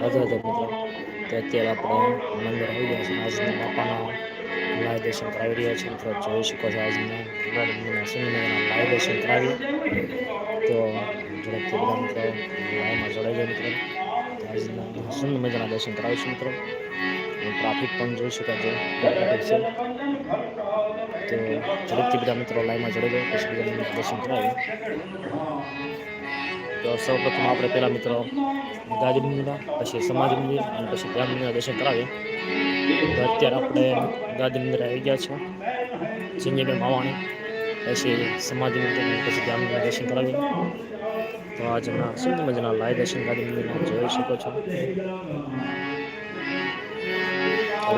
રાધા રાધા મિત્રો. તો અત્યારે આપણે મંદિર આવી ગયા છે. આજના બાપાના લાઈવ દર્શન કરાવી રહ્યા છે મિત્રો. જોઈ શકો છો આજના મંદિરના લાઈવ દર્શન કરાવી. તો ઝડપથી બધા મિત્રો લાઈવમાં જોડાઈ જાય મિત્રો. આજના સુંદર મજાના દર્શન કરાવીશું મિત્રો. ટ્રાફિક પણ જોઈ શકાય છે. તો ઝડપથી બધા મિત્રો લાઈવમાં જોડાઈ જાય પછી બધા દર્શન કરાવીએ. તો સૌપ્રથમ આપણે પહેલાં મિત્રો ગાદી મંદિરના પછી સમાજ મંદિર અને પછી ત્યાં મંદિરના દર્શન કરાવીએ. તો અત્યારે આપણે ગાદી મંદિર આવી ગયા છે. સિંજયભાઈ માવાણી, પછી સમાધિ મંદિર પછી ત્યાં મંદિરના દર્શન કરાવીએ. તો આજના સુંદર મજાના લાય દર્શન ગાદી મંદિરના જોઈ શકો છો.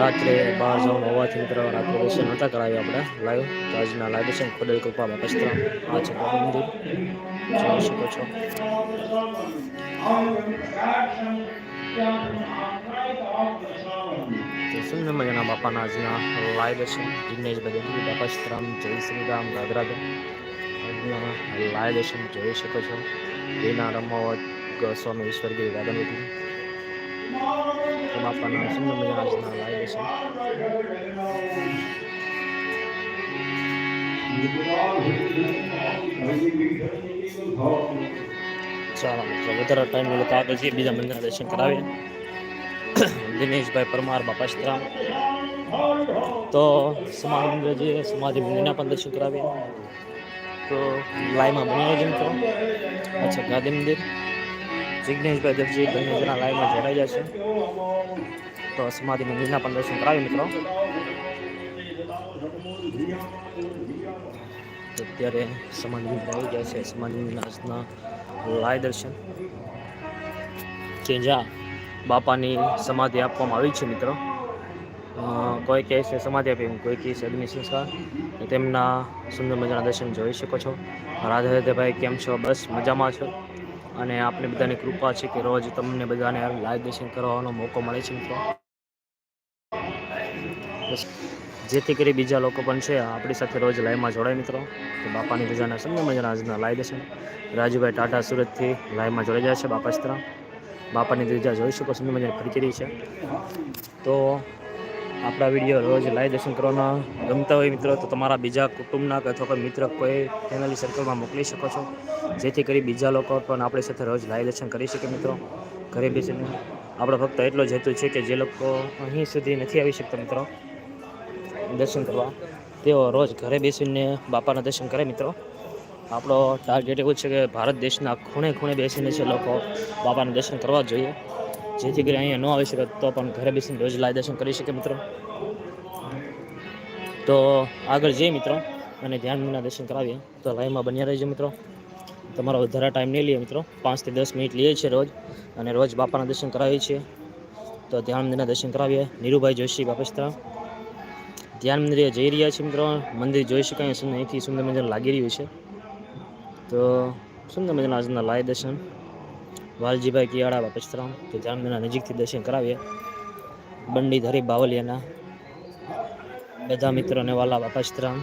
રાત્રે બહાર જવાનું હોવાથી મિત્રો રાત્રે દર્શન નહોતા કરાવ્યા આપણે લાઈવ. તો આજના લાઈવ દર્શન ખોડલ કૃપામાં પસ્તરામ આ છે મંદિર. જોઈ શકો છો. સુંદર મજાના બાપાના આજના લાઈવ દેવી બાપા સીતરામ જય શ્રી રામ રાધરાધે આજના લાઈવ દર્શન જોઈ શકો છો. રીના રમાવત સ્વામી ઈશ્વરગીરી ગાર્ડનવતી તો બાપાના સુંદર મજાના આજના લાઈવ દર્શન ચાલો, મિત્રો, વધારે ટાઈમ મળે તો આગળ જઈએ, બીજા મંદિરના દર્શન કરાવીએ. દિનેશભાઈ પરમાર બાપા શ્રામ તો સમાધિ મંદિર જઈએ સમાધિ મંદિરના પણ દર્શન કરાવીએ. તો લાઈમાં બની રહેજો, મિત્રો. અચ્છા, ગાંધી મંદિર. જિગ્નેશભાઈ દેવજી બંને જણા લાઈવમાં જોડાઈ જશે તો સમાધિ મંદિરના પણ દર્શન કરાવીએ, મિત્રો. અત્યારે સમાન આવી ગયા છે. સમાન આજના લાય દર્શન. કે જ્યાં બાપાની સમાધિ આપવામાં આવી છે મિત્રો. કોઈ કહે છે સમાધિ આપી, હું કોઈ કહે છે અગ્નિ સંસ્કાર તેમના સુંદર મજાના દર્શન જોઈ શકો છો. રાધા રાધેભાઈ કેમ છો? બસ મજામાં છો? અને આપને બધાની કૃપા છે કે રોજ તમને બધાને લાઈવ દર્શન કરવાનો મોકો મળે છે મિત્રો. જેથી કરી બીજા લોકો પણ છે. આપણી સાથે રોજ લાઈવમાં જોડાય મિત્રો. તો બાપાની રજાના સમય મજાના આજના લાઈવ દર્શન રાજુભાઈ ટાટા સુરતથી લાઈવમાં જોડાઈ જાય છે બાપા સ્ત્રા બાપાની રજા જોઈ શકો સમય મજાની ફરકી છે. તો આપણા વીડિયો રોજ લાઈવ દર્શન કરવાના ગમતા હોય મિત્રો, તો તમારા બીજા કુટુંબના અથવા કોઈ મિત્ર, કોઈ ફેમિલી સર્કલમાં મોકલી શકો છો. જેથી કરી બીજા લોકો પણ આપણી સાથે રોજ લાઈવ દર્શન કરી શકે મિત્રો. ઘરે બેસીને. આપણો ફક્ત એટલો જ હેતુ છે કે જે લોકો અહીં સુધી નથી આવી શકતા મિત્રો. દર્શન કરવા. તેઓ રોજ ઘરે બેસીને બાપાના દર્શન કરે મિત્રો. આપણો ટાર્ગેટ એવું છે કે ભારત દેશના ખૂણે ખૂણે બેસીને છે લોકો બાપાના દર્શન કરવા જોઈએ. જેથી કરી અહીંયા ન આવી શકે તો પણ ઘરે બેસીને રોજ લાય દર્શન કરી શકે મિત્રો. તો આગળ જઈએ મિત્રો અને ધ્યાનના દર્શન કરાવીએ. તો લાઈવમાં બન્યા રહેજો મિત્રો. તમારો વધારે ટાઈમ નહીં લઈએ મિત્રો. પાંચથી દસ મિનિટ લઈએ છીએ રોજ અને રોજ બાપાના દર્શન કરાવીએ છીએ. તો ધ્યાનના દર્શન કરાવીએ. નીરુભાઈ જોશી બાપસ્તરા. ધ્યાન મંદિરે જઈ રહ્યા છીએ મિત્રો. મંદિર જોઈ શકાય સુંદર, અહીંથી સુંદર મજાનું લાગી રહ્યું છે. તો સુંદર મજાના આજના લાય દર્શન. વાલજીભાઈ કિયાળા બાપસ્તરામ તો ધ્યાન મંદિરના નજીકથી દર્શન કરાવીએ. બંડી ધરી બાવલિયાના. બધા મિત્રોને વાલા બાપસ્તરામ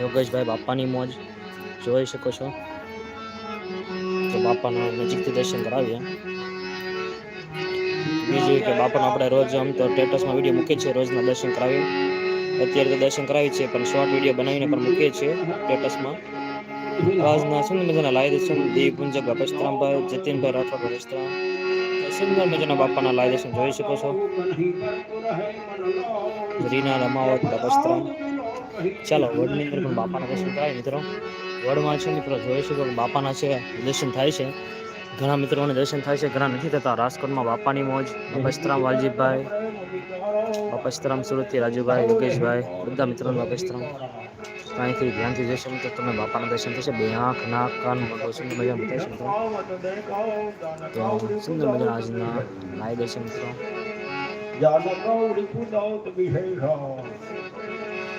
યોગેશભાઈ બાપાની મોજ જોઈ શકો છો. તો બાપાના નજીકથી દર્શન કરાવીએ. બીજું કે બાપાનો આપણે રોજ આમ તો સ્ટેટસમાં વીડિયો મૂકીએ છીએ, રોજના દર્શન કરાવી અત્યારે તો દર્શન કરાવીએ છીએ પણ શોર્ટ વીડિયો બનાવીને પણ મૂકીએ છીએ સ્ટેટસમાં આજના સુંદર મજાના લાય દર્શન દેવ પુંજક બાપસ્તરામભાઈ જતીનભાઈ રાઠોડ બાપસ્તરામ સુંદર મજાના બાપાના લાય દર્શન જોઈ શકો છો. રીના રમાવત બાપસ્તરામ ચાલો, વડની અંદર પણ બાપાના દર્શન કરાવીએ મિત્રો. વડમાં છે મિત્રો, જોઈ શકો બાપાના છે, દર્શન થાય છે. ઘણા મિત્રોને દર્શન થાય છે, ઘણા નથી થતા. રાજકોટમાં બાપાની મોજ, બાપસ્તરામ વાલજીભાઈ, બાપસ્તરામ સુરતથી રાજુભાઈ, યોગેશભાઈ, બધા મિત્રોને બાપસ્તરામ. અહીંથી ધ્યાનથી જશો તો તમે બાપાના દર્શન થશે. બે આંખ, નાક, કાન મોટો સુંદર મજા થશે મિત્રો. તો સુંદર મજા આજના લાઈ દર્શન મિત્રો.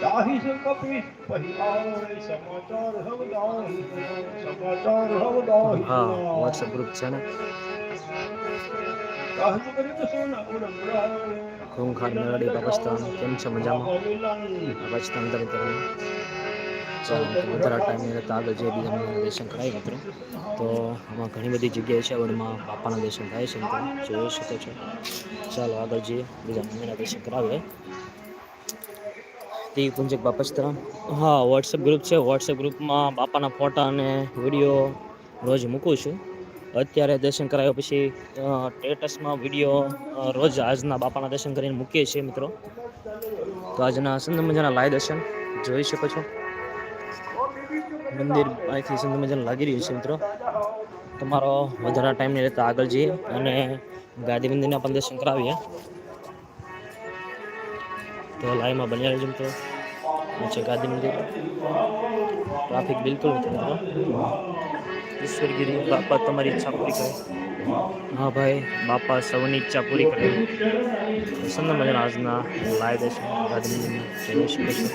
દાહી સે કપી પહેલાવે સમાચાર હવદાહી સમાચાર હવદાહી હા વોટ્સએપ ગ્રુપ છે ને? કાહજ કરી સોના ઉડમડાવે ખૂંખાર મેળડી પાકિસ્તાન. કેમ છે મજામાં? પાકિસ્તાન અંદર ચાલો મિત્રો ટાઈમે રહેતા આગળ જે બીજા દર્શન કરાય મિત્રો તો આમાં ઘણી બધી જગ્યાએ છે વડમાં બાપાના દર્શન થાય છે મિત્રો. જોઈ શકો છો. ચાલો આગળ જઈએ. બીજા મંદિરના દર્શન કરાવીએ. તે પુંજક બાપસ્તરામ હા વોટ્સએપ ગ્રુપ છે. વોટ્સએપ ગ્રુપમાં બાપાના ફોટા અને વીડિયો રોજ મૂકું છું. અત્યારે દર્શન કરાવ્યા પછી સ્ટેટસમાં વીડિયો રોજ આજના બાપાના દર્શન કરીને મૂકીએ છીએ મિત્રો. તો આજના સુંદર મજાના લાય દર્શન જોઈ શકો છો. મંદિર અહીંથી સુંદર મજાનું લાગી રહ્યું છે મિત્રો. તમારો વધારા ટાઈમ નહીં રહેતા આગળ જઈએ અને ગાદી મંદિરના પણ દર્શન કરાવીએ. તો લાઈવમાં બન્યા રહેજો મિત્રો. છે ગાદી મંદિર. ટ્રાફિક બિલકુલ નથી ઈશ્વરગીરી બાપા તમારી ઈચ્છા પૂરી કરે. હા ભાઈ. બાપા સૌની ઈચ્છા પૂરી કરે. સુંદર મજાના આજના લાઈવ દર્શન. ગાદી મંદિરના જોઈ શકો છો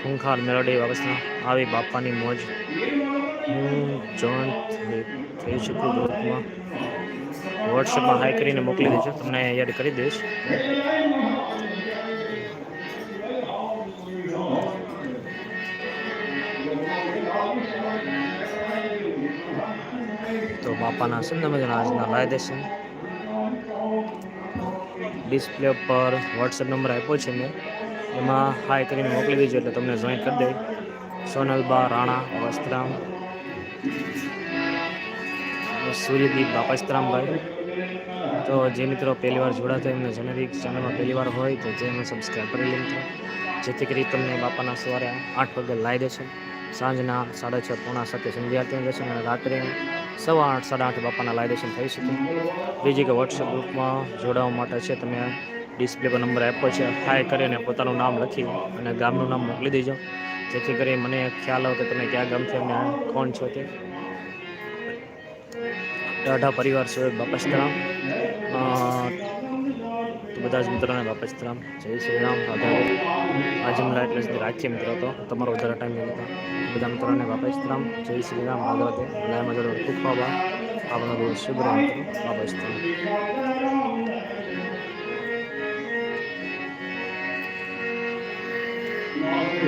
ખૂંખાર મેલોડી અવસ્થા આવી બાપાની મોજ હું જોન થઈ શકું ગ્રુપમાં. વોટ્સએપમાં હાઈ કરીને મોકલી દેજો. તમને યાદ કરી દઈશ. બાપાના સુંદર મજાના આજના લાય દર્શન ડિસ્પ્લે પર વોટ્સએપ નંબર આપ્યો છે મેં. એમાં હાય કરીને મોકલી દેજો એટલે તમને જોઈન કરી દે. સોનલબા, રાણા, વસ્ત્રામ સૂર્યદીપ બાપસ્તરામભાઈ. તો જે મિત્રો પહેલી વાર જોડાતા એમને જેનેરિક ચેનલમાં પહેલી વાર હોય તો ચેનલ સબસ્ક્રાઈબ કરી લે મિત્રો જેથી કરી તમને બાપાના સવારે આઠ વાગે લાવી દેશે સાંજના સાડા છ પોણા સાતે સંધ્યા આરતી દર્શન અને રાત્રે સવા આઠ સાડા આઠ બાપાના લાયદેશન થઈ શકે. બીજી કે વોટ્સએપ ગ્રુપમાં જોડાવા માટે છે તમે ડિસ્પ્લે પર નંબર આપ્યો છે હાય કરીને પોતાનું નામ લખી અને ગામનું નામ મોકલી દેજો. જેથી કરી મને ખ્યાલ આવે કે તમે ક્યાં ગામથી અમે કોણ છો તે. ટાઢા પરિવાર છે બાપસ્તરામ અ, તો બધા જ મિત્રોને રામ જય શ્રી રામ. આધાર આજમલા એટલે સુધી રાખીએ મિત્રો તો. તમારો વધારે ટાઈમ નહીં બધા મિત્રોને બાપસ્તરામ જય શ્રી રામ. આધાર લાયમાં જરૂર ખૂબ આભાર. આપણો શુભ રામ મિત્રો બાપસ્તરામ